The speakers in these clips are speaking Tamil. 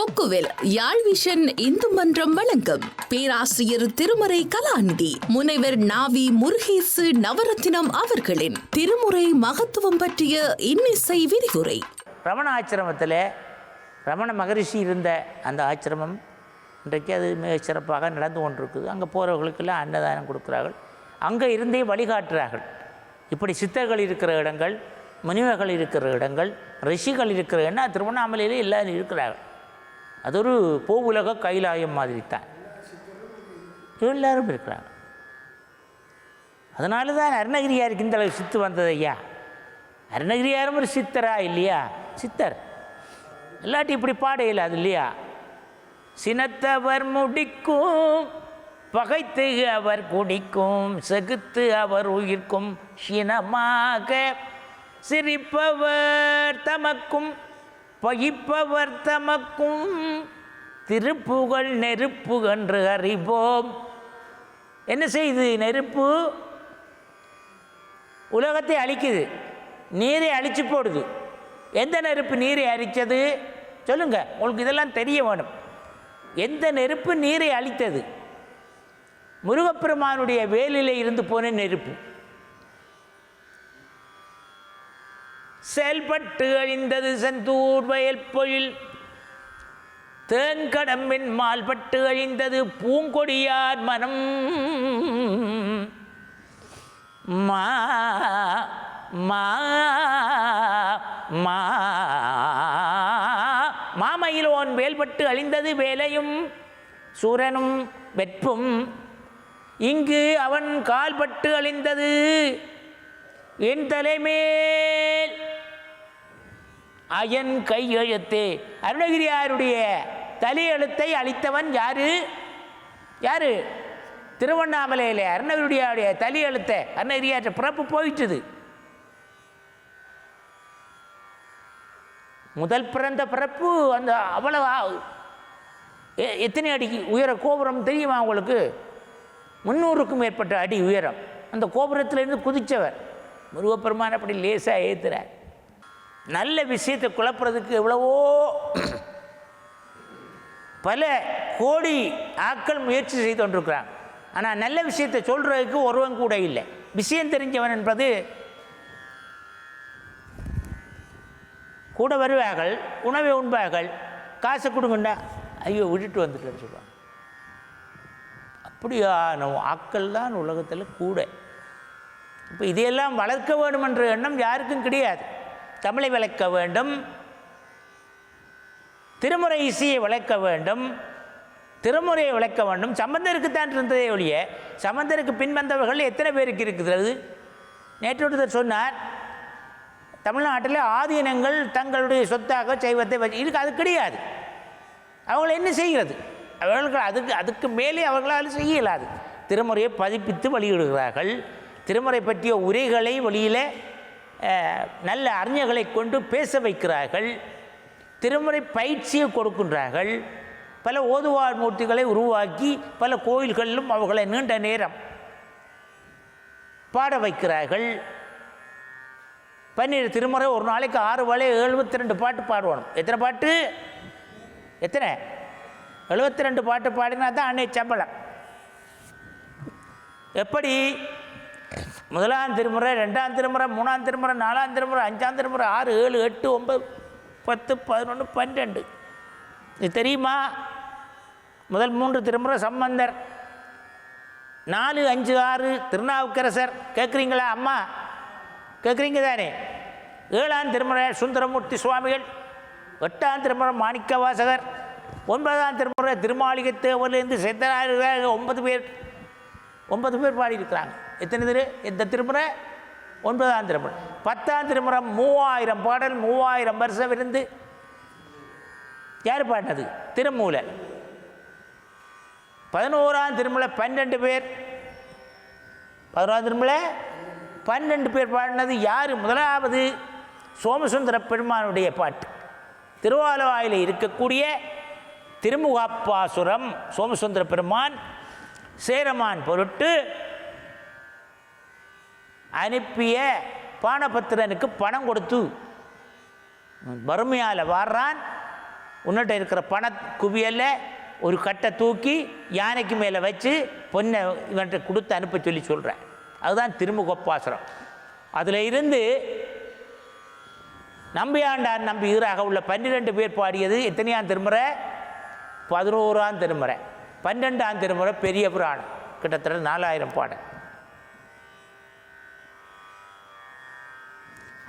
கொக்குவில் யாழ் விஷன் இந்து மன்றம் வழங்கும் பேராசிரியர் திருமறை கலாநிதி முனைவர் நாவி முருகேசு நவரத்தினம் அவர்களின் திருமுறை மகத்துவம் பற்றிய இன்னிசை விரிவுரை. ரமண ஆச்சிரமத்தில் ரமண மகரிஷி இருந்த அந்த ஆச்சிரமம் இன்றைக்கு அது மிக சிறப்பாக நடந்து கொண்டிருக்குது. அங்கே போகிறவர்களுக்கெல்லாம் அன்னதானம் கொடுக்குறார்கள். அங்கே இருந்தே வழிகாட்டுறார்கள். இப்படி சித்தர்கள் இருக்கிற இடங்கள் முனிவர்கள் இருக்கிற இடங்கள் ரிஷிகள் இருக்கிற இடம் திருவண்ணாமலையிலே எல்லாரும் இருக்கிறார்கள். அது ஒரு போவுலக கைலாயம் மாதிரி தான். எல்லாரும் இருக்கிறாங்க. அதனால தான் அருணகிரியாருக்கு இந்த அளவு சித்து வந்தது ஐயா. அருணகிரியாரும் ஒரு சித்தரா இல்லையா? சித்தர். இல்லாட்டி இப்படி பாடையில் அது இல்லையா? சினத்தவர் முடிக்கும் பகைத்து அவர் குடிக்கும் செகுத்து அவர் உயிர்க்கும் சினமாக சிரிப்பவர் தமக்கும் பயிப்பவர் தமக்கும் திருப்புகழ் நெருப்பு என்று அறிவோம். என்ன செய்யுது நெருப்பு உலகத்தை அழிக்குது. நீரை அழிச்சு போடுது. எந்த நெருப்பு நீரை அழித்தது சொல்லுங்க. உங்களுக்கு இதெல்லாம் தெரிய வேணும். எந்த நெருப்பு நீரை அழித்தது? முருகப்பெருமானுடைய வேலிலே இருந்து போன நெருப்பு. செயல்பட்டு அழிந்தது செந்தூர் வயல் பொழில். தேங்கடம்பின் மால்பட்டு அழிந்தது பூங்கொடியார் மனம். மா மா மா மாமயிலோன் வேல்பட்டு அழிந்தது வேலையும் சூரனும் வெற்பும் இங்கு அவன் கால்பட்டு அழிந்தது என் தலைமேல் அயன் கை எழுத்து. அருணகிரியாருடைய தலியெழுத்தை அளித்தவன் யாரு? யாரு? திருவண்ணாமலையில் அருணகிரியாருடைய தலியெழுத்தை. அருணகிரியாற்ற பிறப்பு போயிட்டுது. முதல் பிறந்த பிறப்பு அந்த அவ்வளவு எ- எத்தனை அடி உயர கோபுரம் தெரியுமா உங்களுக்கு? முந்நூறுக்கும் மேற்பட்ட அடி உயரம். அந்த கோபுரத்திலிருந்து குதித்தவர் முருகப்பெருமான் அப்படி லேசாக ஏற்றுறார் நல்ல விஷயத்தை குழப்புறதுக்கு எவ்வளவோ பல கோடி ஆட்கள் முயற்சி செய்து கொண்டிருக்கிறாங்க. ஆனால் நல்ல விஷயத்தை சொல்கிறதுக்கு ஒருவன் கூட இல்லை. விஷயம் தெரிஞ்சவன் என்பது கூட வருவார்கள் உணவை உண்பார்கள் காசை கொடுங்கண்டா ஐயோ விட்டுட்டு வந்துட்டேன்னு சொல்லுவாங்க. அப்படியான ஆக்கள் தான் உலகத்தில் கூட. இப்போ இதையெல்லாம் வளர்க்க வேண்டும் என்ற எண்ணம் யாருக்கும் கிடையாது. தமிழை விளக்க வேண்டும். திருமுறை இசையை விளக்க வேண்டும். திருமுறையை விளக்க வேண்டும். சம்பந்தருக்குத்தான் இருந்ததே ஒழிய சம்பந்தருக்கு பின்வந்தவர்கள் எத்தனை பேருக்கு இருக்கிறது நேற்று ஒருத்தர் சொன்னார் தமிழ்நாட்டில் ஆதீனங்கள் தங்களுடைய சொத்தாக செய்வத்தை வச்சு இருக்கு அது கிடையாது. அவங்களை என்ன செய்கிறது? அவர்கள் அதுக்கு அதுக்கு மேலே அவர்களால் செய்ய இயலாது. திருமுறையை பதிப்பித்து வெளியிடுகிறார்கள் திருமுறை பற்றிய உரைகளை வெளியில் நல்ல அறிஞர்களை கொண்டு பேச வைக்கிறார்கள். திருமுறை பயிற்சியை கொடுக்கின்றார்கள். பல ஓதுவார் மூர்த்திகளை உருவாக்கி பல கோயில்களிலும் அவர்களை நீண்ட நேரம் பாட வைக்கிறார்கள். பன்னீர் திருமுறை ஒரு நாளைக்கு ஆறு வேளை எழுபத்தி ரெண்டு பாட்டு பாடுவோம் எத்தனை பாட்டு? எத்தனை? எழுபத்தி ரெண்டு பாட்டு பாடினா தான் அன்னை சம்பளம். எப்படி? முதலாம் திருமுறை ரெண்டாம் திருமுறை மூணாம் திருமுறை நாலாம் திருமுறை அஞ்சாம் திருமுறை ஆறு ஏழு எட்டு ஒன்பது பத்து பதினொன்று பன்னெண்டு இது தெரியுமா? முதல் மூன்று திருமுறை சம்பந்தர். நாலு அஞ்சு ஆறு திருநாவுக்கரசர். கேட்குறீங்களா அம்மா? கேட்குறீங்க தானே? ஏழாம் திருமுறை சுந்தரமூர்த்தி சுவாமிகள். எட்டாம் திருமுறை மாணிக்கவாசகர். ஒன்பதாம் திருமுறை திருமாளிகை தேவர்லேருந்து செத்தனார் ஒன்பது பேர் ஒன்பது பேர் பாடியிருக்கிறாங்க. எத்தனை திரு எந்த திருமுறை ஒன்பதாம் திருமுறை. பத்தாம் திருமுறை மூவாயிரம் பாடல் மூவாயிரம் வருஷம் இருந்து. யார் பாடினது? திருமூலை பதினோராம் திருமலை பன்னெண்டு பேர். பதினோராம் திருமலை பன்னெண்டு பேர் பாடினது யார்? முதலாவது சோமசுந்தர பெருமானுடைய பாட்டு. திருவாலவாயில் இருக்கக்கூடிய திருமுகாப்பாசுரம் சோமசுந்தர பெருமான் சேரமான் பொருட்டு அனுப்பிய பானபத்திரனுக்கு பணம் கொடுத்து வறுமையால் வாடுறான் உன்னிட்ட இருக்கிற பண குவியலை ஒரு கட்டை தூக்கி யானைக்கு மேலே வச்சு பொண்ணை இவன்கிட்ட கொடுத்து அனுப்ப சொல்லி சொல்கிறேன் அதுதான் திருமுகப்பாசுரம். அதில் இருந்து நம்பியாண்டான் நம்பி ஈராக உள்ள பன்னிரெண்டு பேர் பாடியது எத்தனையாம் திருமுறை? பதினோராம் திருமுறை. பன்னெண்டாம் திருமுறை பெரிய புராணம் கிட்டத்தட்ட நாலாயிரம் பாடம்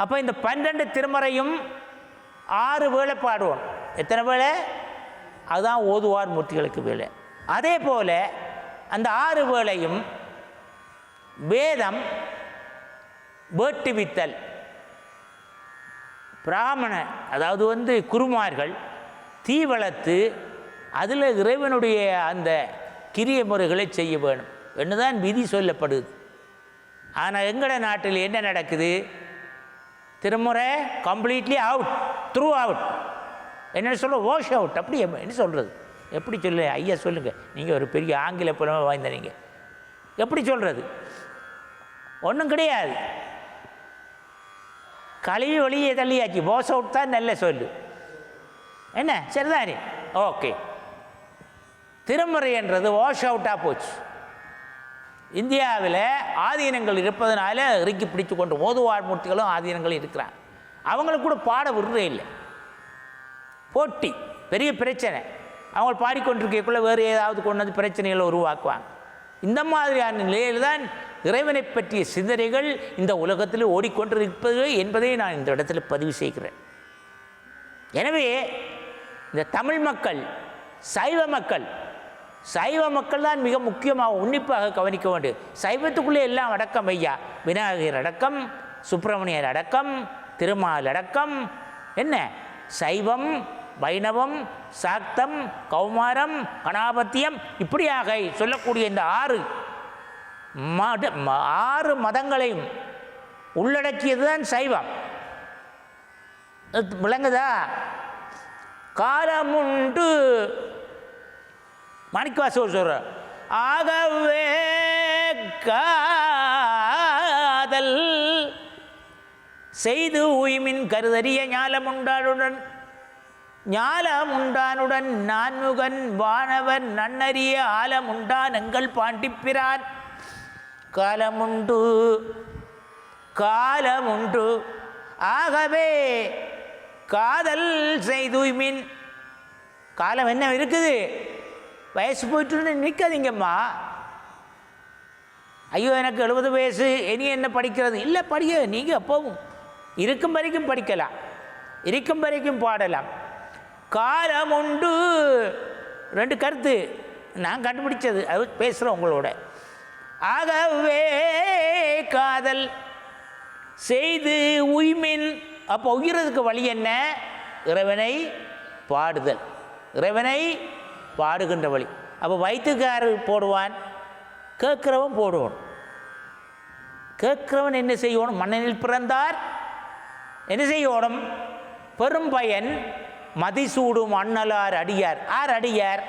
அப்போ இந்த பன்னெண்டு திருமறையும் ஆறு வேளை பாடுவோம். எத்தனை வேளை? அதுதான் ஓதுவார் மூர்த்திகளுக்கு வேலை அதே போல் அந்த ஆறு வேளையும் வேதம் வேட்டுவித்தல் பிராமண அதாவது வந்து குருமார்கள் தீ வளர்த்து அதில் இறைவனுடைய அந்த கிரிய முறைகளை செய்ய வேணும். என்னதான் விதி சொல்லப்படுது. ஆனால் எங்கள நாட்டில் என்ன நடக்குது? திருமுறை கம்ப்ளீட்லி அவுட் த்ரூ அவுட் என்ன சொல்ல வாஷ் அவுட் அப்படி என்ன சொல்கிறது எப்படி சொல்லு? ஐயா சொல்லுங்கள் நீங்கள் ஒரு பெரிய ஆங்கில புலமை வாய்ந்த நீங்கள் எப்படி சொல்கிறது ஒன்றும் கிடையாது. கழுவி ஒளியை தள்ளியாச்சு. வாஷ் அவுட் தான் நல்ல சொல்லு. என்ன? சரிதானே? ஓகே திருமுறை என்றது வாஷ் அவுட்டாக போச்சு. இந்தியாவில் ஆதீனங்கள் இருப்பதனால இறுக்கி பிடிச்சு கொண்டு ஓதுவார் மூர்த்திகளும் ஆதீனங்களும் இருக்கிறாங்க. அவங்களுக்கு கூட பாட விடுறே இல்லை. போட்டி பெரிய பிரச்சனை. அவங்க பாடிக்கொண்டிருக்கக்குள்ளே வேறு ஏதாவது கொண்டு வந்து பிரச்சனைகளை உருவாக்குவாங்க. இந்த மாதிரியான நிலையில் தான் இறைவனை பற்றிய சிந்தனைகள் இந்த உலகத்தில் ஓடிக்கொண்டிருப்பது என்பதை நான் இந்த இடத்துல பதிவு செய்கிறேன். எனவே இந்த தமிழ் மக்கள் சைவ மக்கள் சைவ மக்கள் தான் மிக முக்கியமாக உன்னிப்பாக கவனிக்க வேண்டும். சைவத்துக்குள்ளே எல்லாம் அடக்கம் ஐயா. விநாயகர் அடக்கம் சுப்பிரமணியர் அடக்கம் திருமால் அடக்கம். என்ன? சைவம் வைணவம் சாக்தம் கௌமாரம் கணாபத்தியம் இப்படியாக சொல்லக்கூடிய இந்த ஆறு மத ம- ஆறு மதங்களையும் உள்ளடக்கியது தான் சைவம் விளங்குதா? காலமுண்டு மாணிக்கவாசவர் சொல்ற ஆகவே காதல் செய்து உய்மின் கருதறிய ஞாலமுண்டானுடன் ஞாலமுண்டானுடன் நான்முகன் வானவன் நன்னறிய ஆலமுண்டான் எங்கள் பாண்டிப்பிரான். காலமுண்டு காலமுண்டு ஆகவே காதல் செய்துய்மின் காலம் என்ன இருக்குது? வயசு போயிட்டு நிற்காதீங்கம்மா ஐயோ எனக்கு எழுபது வயசு இனி என்ன படிக்கிறது? இல்லை படிக்க நீங்கள் அப்போவும் இருக்கும் வரைக்கும் படிக்கலாம். இருக்கும் வரைக்கும் பாடலாம். காலம் உண்டு. ரெண்டு கருத்து. நான் கண்டுபிடிச்சது. அது பேசுகிறேன் உங்களோட. ஆகவே காதல் செய்து உய்மின். அப்போ உயிரதுக்கு வழி என்ன? இறைவனை பாடுதல். இறைவனை பாடுகின்ற வழி அப்போ வயிற்றுக்காரர் போடுவான் கேட்குறவன் போடுவான். கேட்குறவன் என்ன செய்யணும் மன்னனில் பிறந்தார். என்ன செய்யணும் பெரும் பயன் மதிசூடும் அண்ணலார் அடியார். ஆர் அடியார்?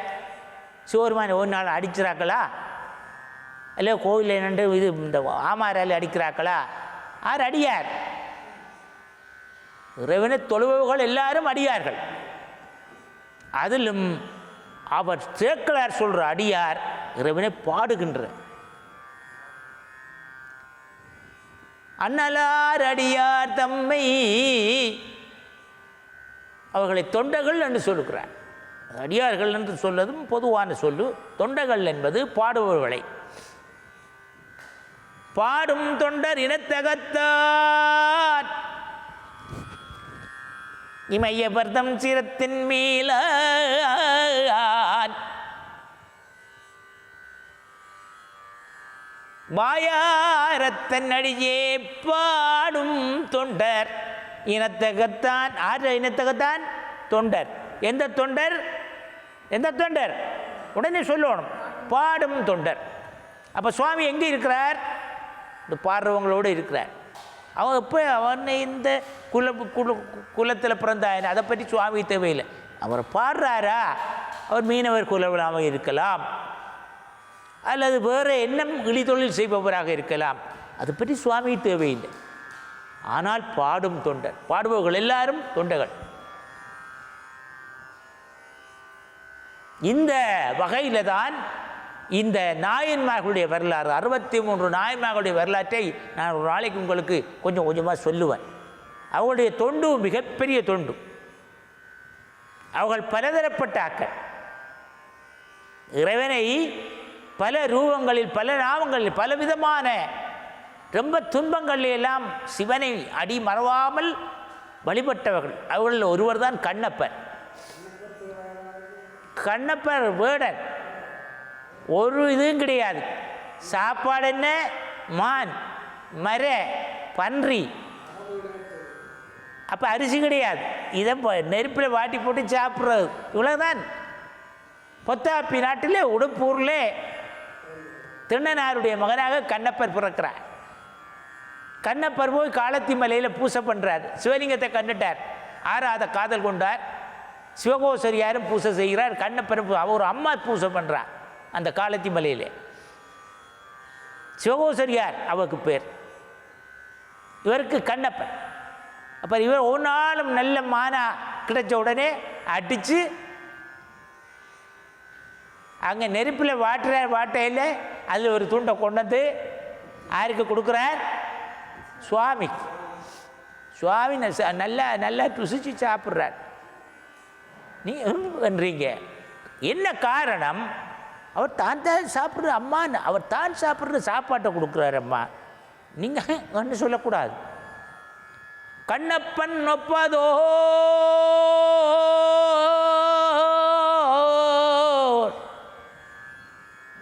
சிவருமான் ஒரு நாள் அடிச்சிராக்களா? இல்லை கோயிலில் நின்று இது இந்த ஆமாரால் அடிக்கிறாக்களா? ஆர் அடியார்? இறைவனை தொழுபவர்கள் எல்லாரும் அடியார்கள். அதிலும் அவர் சேக்கலார் சொல்ற அடியார் இறைவனை பாடுகின்ற. அண்ணலார் அடியார் தம்மை அவர்களை தொண்டர்கள் என்று சொல்லுகிறார். அடியார்கள் என்று சொல்வதும் பொதுவான சொல்லு. தொண்டர்கள் என்பது பாடுபவர்களை. பாடும் தொண்டர் இனத்தகத்தார். இமயபர்தம் சிரத்தின் மேல வாயாரத்தன் அடியே பாடும் தொண்டர். இனத்தகத்தான் ஆற்ற இனத்தகத்தான் தொண்டர். எந்த தொண்டர்? எந்த தொண்டர்? உடனே சொல்லணும். பாடும் தொண்டர். அப்போ சுவாமி எங்கே இருக்கிறார்? இந்த பாடுறவங்களோடு இருக்கிறார். அவன் எப்போ அவன் இந்த குல குல குலத்தில் பிறந்தாயன்? அதை பற்றி சுவாமி தேவையில்லை அவர் பாடுறாரா? அவர் மீனவர் குலவலாக இருக்கலாம். அல்லது வேறு எண்ணம் இழிதொழில் செய்பவராக இருக்கலாம். அதை பற்றி சுவாமி தேவையில்லை. ஆனால் பாடும் தொண்டர் பாடுபவர்கள் எல்லாரும் தொண்டர்கள். இந்த வகையில் தான் இந்த நாயன்மார்களுடைய வரலாறு அறுபத்தி மூன்று நாயன்மார்களுடைய வரலாற்றை நான் ஒரு நாளைக்கு உங்களுக்கு கொஞ்சம் கொஞ்சமாக சொல்லுவேன். அவங்களுடைய தொண்டு மிகப்பெரிய தொண்டு. அவர்கள் பலதரப்பட்ட ஆக்கள். இறைவனை பல ரூபங்களில் பல நாமங்களில் பலவிதமான ரொம்ப துன்பங்களில் எல்லாம் சிவனை அடி மறவாமல் வழிபட்டவர்கள். அவர்களில் ஒருவர் தான் கண்ணப்பர். கண்ணப்பர் வேடன். ஒரு இதுவும் கிடையாது. சாப்பாடு என்ன? மான் மர பன்றி. அப்போ அரிசி கிடையாது. இதை நெருப்பில் வாட்டி போட்டு சாப்பிட்றது. இவ்வளோதான் பொத்தாப்பி நாட்டில் உடுப்பூரில் திருநனாருடைய மகனாக கண்ணப்பர் பிறக்கிறார். கண்ணப்பர் போய் காலத்தி மலையில் பூசை பண்ணுறார் சிவலிங்கத்தை கண்டுட்டார். ஆறாத காதல் கொண்டார். சிவகோசரியாரும் பூசை செய்கிறார். கண்ணப்பர் அவர் அம்மா பூசை பண்ணுறார் அந்த காலத்தி மலையில் சிவகோசரியார் அவருக்கு பேர். இவருக்கு கண்ணப்பன் அப்போ இவர் ஒரு நாளும் நல்ல மானா கிடைச்ச உடனே அடித்து அங்கே நெருப்பில் வாட்டுறார் வாட்டையில் அதில் ஒரு துண்டை கொண்டு வந்து யாருக்கு கொடுக்குறார். சுவாமி. சுவாமி நல்லா நல்லா ருசிச்சு சாப்பிட்றார். நீ என்றீங்க என்ன காரணம்? அவர் தான் தான் சாப்பிட்ற அம்மான்னு அவர் தான் சாப்பிட்ற சாப்பாட்டை கொடுக்குறாரு அம்மா. நீங்கள் ஒன்று சொல்லக்கூடாது. கண்ணப்பன் நொப்பாதோ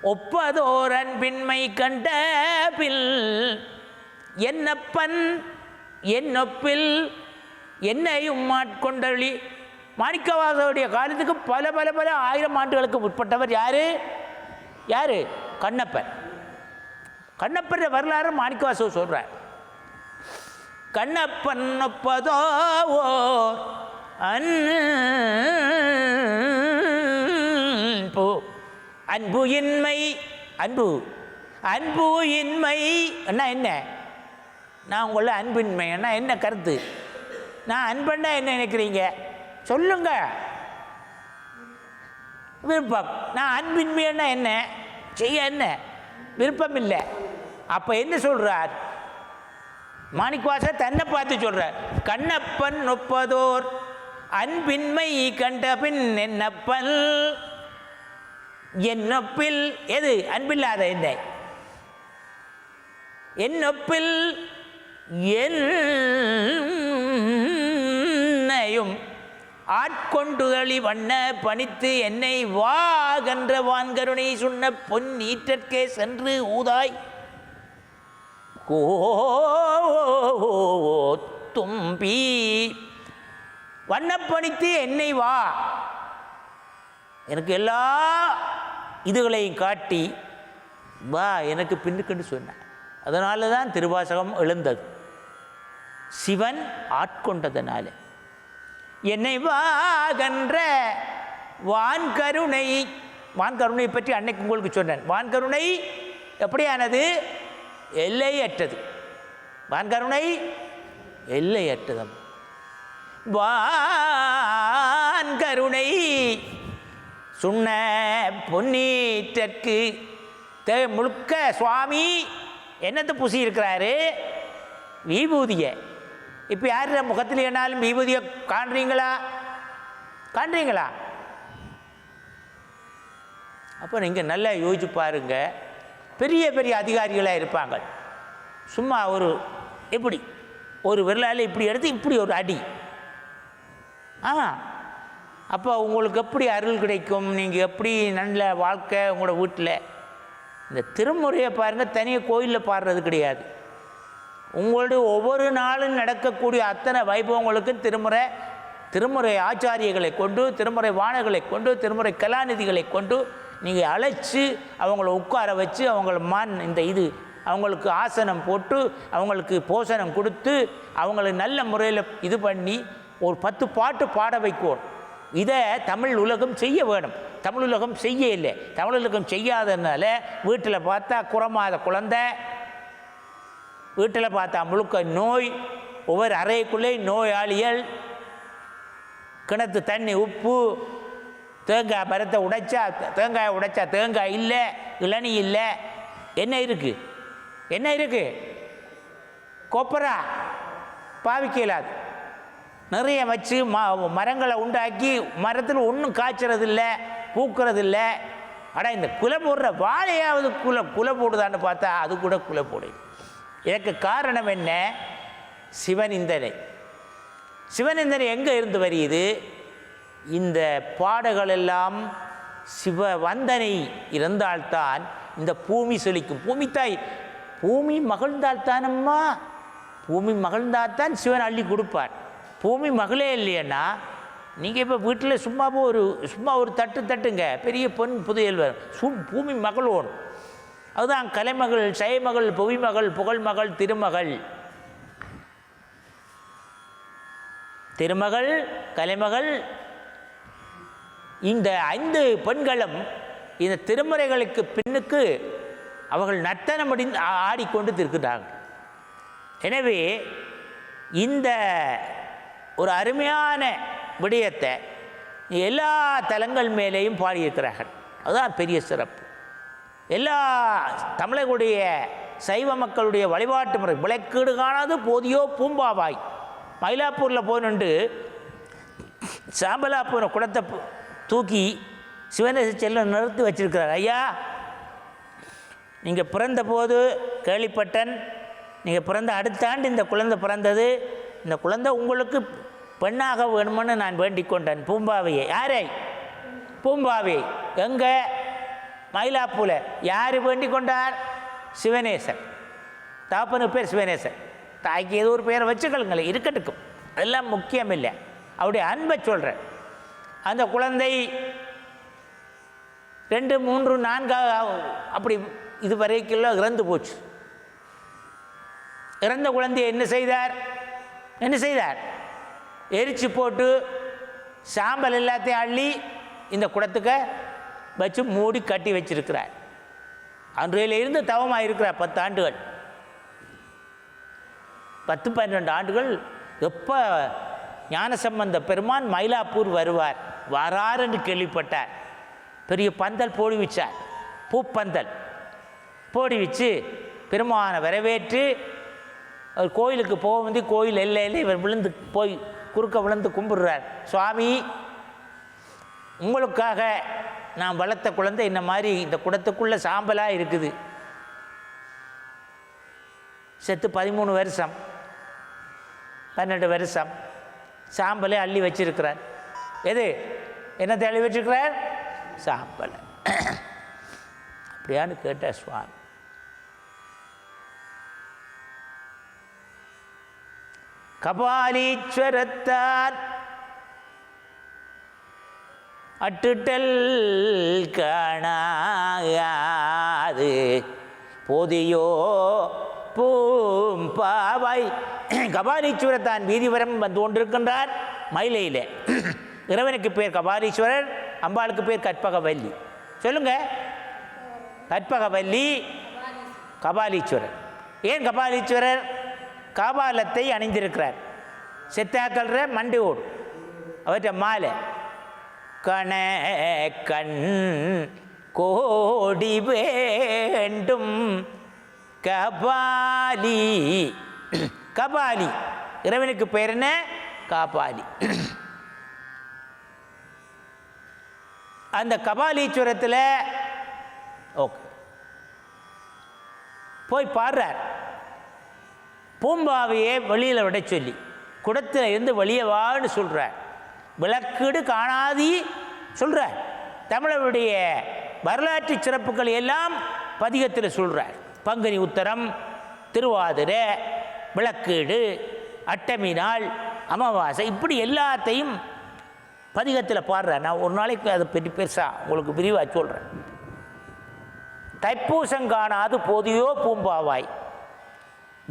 ஒப்பதோரன் பின்மை கண்ட பில் என்னப்பன் என்னொப்பில் என்னையும் ஆட்கொண்டளி மாணிக்கவாசருடைய காலத்துக்கு பல பல பல ஆயிரம் ஆண்டுகளுக்கு முற்பட்டவர் யார்? யார்? கண்ணப்பன். கண்ணப்பன் வரலாறு மாணிக்கவாசர் சொல்கிறார் கண்ணப்பன் ஒப்பதோ ஓ அன் அன்பு இன்மை அன்பு. அன்பு இன்மை என்ன என்ன? நான் உங்களை அன்பின்மை என்ன என்ன கருத்து? நான் அன்பன்னா என்ன நினைக்கிறீங்க? சொல்லுங்க. விருப்பம். நான் அன்பின்மைன்னா என்ன? செய்ய என்ன? விருப்பம் இல்லை. அப்போ என்ன சொல்கிறார் மாணிக்கவாசர் தன்னை பார்த்து சொல்கிறார் கண்ணப்பன் நொப்பதோர் அன்பின்மை கண்ட பின் என்னப்பல் என்னொப்பில் எது? அன்பில்லாத என்னை என்னொப்பில் என்னையும் ஆட்கொண்டுதளி வண்ண பணித்து என்னை வாகன்ற வான்கருணை சொன்ன பொன் ஈற்றற்கே சென்று ஊதாய். தும்பி வண்ணப்பணித்து என்னை வா எனக்கு எல்லா இதுகளையும் காட்டி வா எனக்கு பின்னுக்குன்னு சொன்னான் அதனால தான் திருவாசகம் எழுந்தது. சிவன் ஆட்கொண்டதனால. என்னை வாகன்ற வான்கருணை வான்கருணை பற்றி அன்னைக்கு உங்களுக்கு சொன்னேன். வான்கருணை எப்படியானது? எல்லையற்றது. வான்கருணை எல்லையற்றதம் வான்கருணை சுண்ண பொன்னீற்றற்கு தே முழுக்க சுவாமி என்னத்தை பூசி இருக்கிறாரு விபூதியை. இப்போ யார் முகத்தில் என்னாலும் விபூதியை காண்றீங்களா? காண்றீங்களா? அப்போ நீங்கள் நல்லா யோசிச்சு பாருங்க. பெரிய பெரிய அதிகாரிகளாக இருப்பாங்க. சும்மா ஒரு எப்படி? ஒரு விரலால் இப்படி எடுத்து இப்படி ஒரு அடி. ஆ. அப்போ உங்களுக்கு எப்படி அருள் கிடைக்கும்? நீங்கள் எப்படி நல்ல வாழ்க்கை உங்களோட வீட்டில் இந்த திருமுறையை பாருங்கள் தனியாக கோயிலில் பாடுறது கிடையாது. உங்களுடைய ஒவ்வொரு நாளும் நடக்கக்கூடிய அத்தனை வைபவங்களுக்கும் திருமுறை திருமுறை ஆச்சாரியர்களை கொண்டு திருமுறை வாணர்களை கொண்டு திருமுறை கலாநிதிகளை கொண்டு நீங்கள் அழைச்சி அவங்கள உட்கார வச்சு அவங்கள மான் இந்த இது அவங்களுக்கு ஆசனம் போட்டு அவங்களுக்கு போஷணம் கொடுத்து அவங்களை நல்ல முறையில் இது பண்ணி ஒரு பத்து பாட்டு பாட வைக்கணும் இதை தமிழ் உலகம் செய்ய வேணும். தமிழ் உலகம் செய்ய இல்லை. தமிழ் உலகம் செய்யாததுனால வீட்டில் பார்த்தா குறமாத குழந்தை வீட்டில் பார்த்தா முழுக்க நோய் ஒவ்வொரு அறைக்குள்ளே நோயாளிகள் கிணத்து தண்ணி உப்பு தேங்காய் மரத்தை உடைச்சா தேங்காயை உடைச்சா தேங்காய் இல்லை இளநி இல்லை. என்ன இருக்குது என்ன இருக்குது கொப்பரா பாவிக்க நிறைய வச்சு ம மரங்களை உண்டாக்கி மரத்தில் ஒன்றும் காய்ச்சறது இல்லை பூக்கிறது இல்லை இந்த குலை போடுற வாழையாவது குலை குலை போடுதான்னு பார்த்தா அது கூட குலை போடுது இதற்கு காரணம் என்ன? சிவனிந்தனை. சிவனிந்தனை எங்கே இருந்து வருகிறது? இந்த பாடல்கள் எல்லாம் சிவ வந்தனை இருந்தால்தான் இந்த பூமி செழிக்கும். பூமி தாய் பூமி மகிழ்ந்தால்தானம்மா? பூமி மகிழ்ந்தால்தான் சிவன் அள்ளி கொடுப்பார். பூமி மகளே இல்லையன்னா நீங்கள் இப்போ வீட்டில் சும்மாவும் ஒரு சும்மா ஒரு தட்டு தட்டுங்க. பெரிய பொன் புதையல் வரும் சும் பூமி மகள் ஓணும் அதுதான் கலைமகள் சைமகள் புவிமகள் புகழ்மகள் திருமகள். திருமகள் கலைமகள் இந்த ஐந்து பெண்களும் இந்த திருமுறைகளுக்கு பின்னுக்கு அவர்கள் நர்த்தனம் அடி ஆடிக்கொண்டு திருக்கிறார்கள் எனவே இந்த ஒரு அருமையான விடயத்தை எல்லா தலங்கள் மேலேயும் பாடியிருக்கிறார்கள். அதுதான் பெரிய சிறப்பு. எல்லா தமிழர்களுடைய சைவ மக்களுடைய வழிபாட்டு முறை விளக்கீடு காணாது போதியோ பூம்பாவாய். மயிலாப்பூரில் போனுண்டு சாம்பலாப்பூரை குடத்தை தூக்கி சிவனேச செல்லம் நிறுத்தி வச்சிருக்கிறார். ஐயா நீங்கள் பிறந்த போது கேள்விப்பட்டன் நீங்கள் பிறந்த அடுத்த ஆண்டு இந்த குழந்தை பிறந்தது இந்த குழந்தை உங்களுக்கு பெண்ணாக வேணுமென்னு நான் வேண்டிக் கொண்டேன் பூம்பாவையை. யாரை? பூம்பாவை. எங்கே? மயிலாப்பூல யார் வேண்டிக் கொண்டார் சிவனேசன். தாப்பனு பேர் சிவனேசன். தாய்க்கு ஏதோ ஒரு பேரை வச்சுக்கலுங்களேன் இருக்கட்டுக்கும். அதெல்லாம் முக்கியம் இல்லை அவருடைய அன்பை சொல்கிறேன் அந்த குழந்தை ரெண்டு மூன்று நான்கு அப்படி இது வரைக்கும் இறந்து போச்சு. இறந்த குழந்தையை என்ன செய்தார்? என்ன செய்தார்? எரிச்சு போட்டு சாம்பல் எல்லாத்தையும் அள்ளி இந்த குடத்துக்கு வச்சு மூடி கட்டி வச்சிருக்கிறார். அன்றையிலிருந்து தவமாக இருக்கிறார் பத்து ஆண்டுகள். பத்து பன்னிரெண்டு ஆண்டுகள் எப்போ ஞானசம்பந்த பெருமான் மயிலாப்பூர் வருவார்? வரார் என்று கேள்விப்பட்டார். பெரிய பந்தல் போடி வச்சார். பூப்பந்தல். போடி வச்சு பெருமானை வரவேற்று அவர் கோயிலுக்கு போக வந்து கோயில் எல்லையில் இவர் விழுந்து போய் குறுக்க விழுந்து கும்பிடுறார். சுவாமி உங்களுக்காக நான் வளர்த்த குழந்தை இந்த மாதிரி இந்த குடத்துக்குள்ளே சாம்பலாக இருக்குது. செத்து பதிமூணு வருஷம் பன்னெண்டு வருஷம் சாம்பலை அள்ளி வச்சிருக்கிறார். எது? என்ன அள்ளி வச்சிருக்கிறார்? சாம்பலை. அப்படியான்னு கேட்டார் சுவாமி. கபாலீஸ்வரத்தார் அட்டுட்டல் காணாது போதியோ பூம்பாவாய். கபாலீஸ்வரத்தான் வீதிவரம் வந்து கொண்டிருக்கின்றார். மயிலையில். இறைவனுக்கு பேர் கபாலீஸ்வரர் அம்பாளுக்கு பேர் கற்பகவல்லி. சொல்லுங்க. கற்பகவல்லி கபாலீஸ்வரர். ஏன் கபாலீஸ்வரர்? காபாலத்தை அணிந்திருக்கிறார். செத்தாக்கல்ற மண்டி ஓடு. அவற்ற மாலை. கண கண் கோடி வேண்டும். கபாலி. கபாலி. இறைவனுக்கு பெயர் என்ன? காபாலி. அந்த கபாலீஸ்வரத்தில் ஓகே. போய் பாடுறார். பூம்பாவையே வெளியில் விட சொல்லி குடத்தில் இருந்து வெளியே வான்னு சொல்கிறார் விளக்கீடு காணாதி சொல்கிறார் தமிழருடைய வரலாற்று சிறப்புகள் எல்லாம் பதிகத்தில் சொல்கிறார் பங்குனி உத்தரம் திருவாதிரை விளக்கீடு அட்டமி நாள் அமாவாசை இப்படி எல்லாத்தையும் பதிகத்தில் பாடுறேன் நான் ஒரு நாளைக்கு அதை பெரிய பெருசாக உங்களுக்கு விரிவாக சொல்கிறேன் தைப்பூசம் காணாது போதியோ பூம்பாவாய்.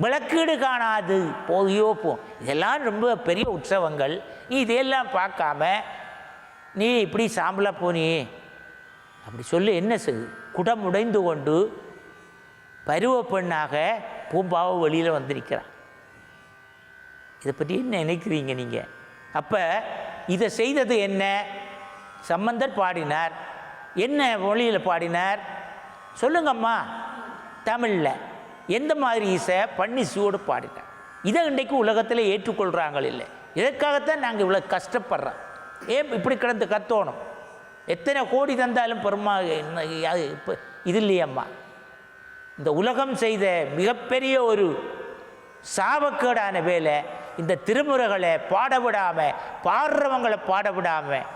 விளக்கீடு காணாது. போகியோ போ. இதெல்லாம் ரொம்ப பெரிய உற்சவங்கள். நீ இதையெல்லாம் பார்க்காம நீ இப்படி சாம்பலாக போனி அப்படி சொல்லி என்ன செய்? குடம் உடைந்து கொண்டு பருவ பெண்ணாக பூம்பாவை வெளியில் வந்திருக்கிறான். இதை பற்றி என்ன நினைக்கிறீங்க நீங்கள் அப்போ இதை செய்தது என்ன? சம்பந்தர் பாடினார். என்ன மொழியில் பாடினார்? சொல்லுங்கம்மா. தமிழில். எந்த மாதிரி இசை? பண்ணி சூடு பாடிட்டேன் இதை இன்றைக்கு உலகத்தில் ஏற்றுக்கொள்கிறாங்க இல்லை. இதற்காகத்தான் நாங்கள் இவ்வளோ கஷ்டப்படுறோம்? ஏன் இப்படி கிடந்து கத்தோணும்? எத்தனை கோடி தந்தாலும் பெருமா அது இப்போ இது இல்லையம்மா இந்த உலகம் செய்த மிகப்பெரிய ஒரு சாபக்கேடான வேலை இந்த திருமுறைகளை பாட விடாமல் பாடுறவங்களை பாட விடாமல்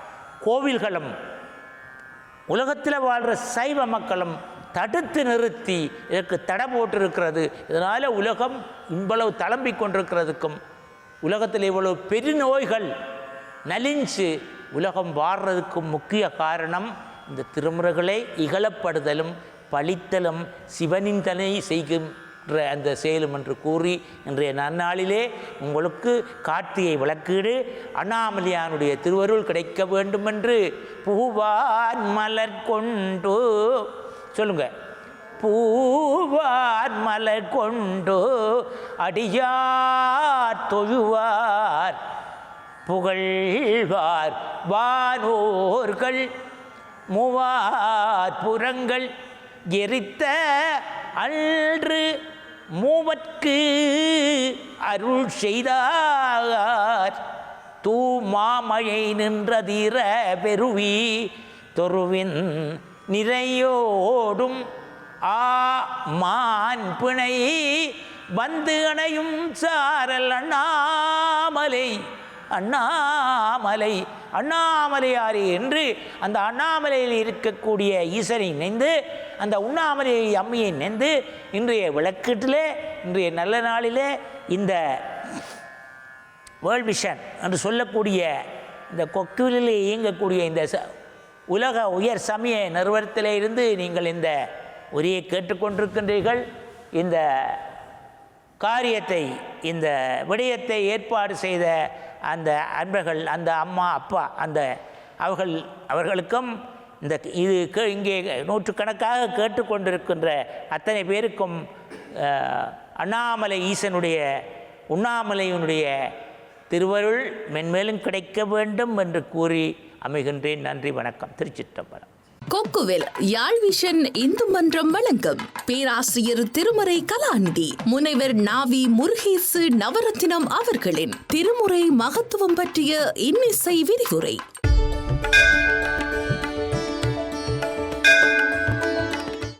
கோவில்களும் உலகத்தில் வாழ்கிற சைவ மக்களும் தடுத்து நிறுத்தி இதற்கு தடை போட்டிருக்கிறது. இதனால் உலகம் இவ்வளவு தளம்பிக் கொண்டிருக்கிறதுக்கும் உலகத்தில் இவ்வளவு பெருநோய்கள் நலிஞ்சு உலகம் வாடுறதுக்கும் முக்கிய காரணம் இந்த திருமுறைகளை இகழப்படுதலும் பழித்தலும் சிவனின் தனை செய்கின்ற அந்த செயலும் என்று கூறி இன்றைய நன்னாளிலே உங்களுக்கு கார்த்திகை விளக்கீடு அண்ணாமலையானுடைய திருவருள் கிடைக்க வேண்டுமென்று புகுவான் மலர் கொண்டு சொல்லுங்க. பூவார் மலை கொண்டு அடியார் தொழுவார். புகழ்வார் வானோர்கள் மூவார் புறங்கள் எரித்த அன்று மூவர்க்கு அருள் செய்தார். தூமாமழை நின்றதிர பெருவி தொருவின் நிறையோடும் ஆ மான் பிணை வந்து அணையும் சாரல் அண்ணாமலை அண்ணாமலை அண்ணாமலையாறு என்று அந்த அண்ணாமலையில் இருக்கக்கூடிய ஈசனை நினைந்து அந்த உண்ணாமலை அம்மையை நினைந்து இன்றைய விளக்கீட்டிலே இன்றைய நல்ல நாளிலே இந்த வேர்ல்ட் விஷன் என்று சொல்லக்கூடிய இந்த கொக்குவிலே இயங்கக்கூடிய இந்த ச உலக உயர் சமய நிறுவனத்திலே இருந்து நீங்கள் இந்த உரையை கேட்டுக்கொண்டிருக்கின்றீர்கள். இந்த காரியத்தை இந்த விடயத்தை ஏற்பாடு செய்த அந்த அன்பர்கள் அந்த அம்மா அப்பா அந்த அவர்கள் அவர்களுக்கும் இந்த இது இங்கே நூற்றுக்கணக்காக கேட்டுக்கொண்டிருக்கின்ற அத்தனை பேருக்கும் அண்ணாமலை ஈசனுடைய உண்ணாமலையினுடைய திருவருள் மென்மேலும் கிடைக்க வேண்டும் என்று கூறி அமைகின்றேன் நன்றி வணக்கம். திருச்சிற்றம்பலம். கொக்குவில் யாழ்விஷன் இந்து மன்றம் வழங்கும். பேராசிரியர் திருமறை கலாநிதி. முனைவர் நாவி முருகேசு நவரத்தினம் அவர்களின் திருமுறை மகத்துவம் பற்றிய இன்னிசை விரிவுரை.